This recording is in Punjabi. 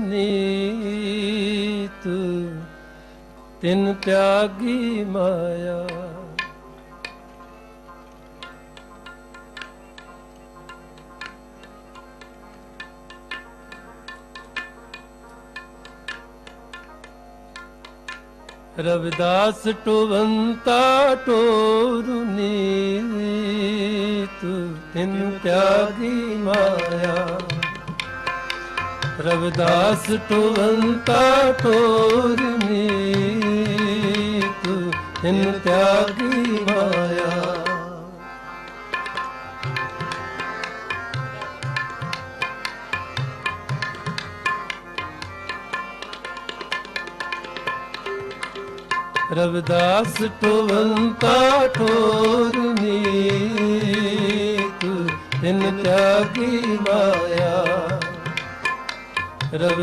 ਨੀਤ ਤਿਨ ਤਿਆਗੀ ਮਾਇਆ। ਰਵਿਦਾਸ ਟੋਵੰਤਾ ਟੋਰੂ ਨੀਤ ਤਿਨ ਤਿਆਗੀ ਮਾਇਆ। ਰਵਿਦਾਸ ਟੋਵੰਤਾ ਟੋਰ ਨੀਤ ਤਿਨ ਤਿਆਗੀ ਮਾਇਆ। ਰਵਿਦਾਸ ਟੋਵੰਤਾ ਠੋਰ ਨੀਤ ਤਿਨ ਤਿਆਗੀ ਮਾਇਆ। रब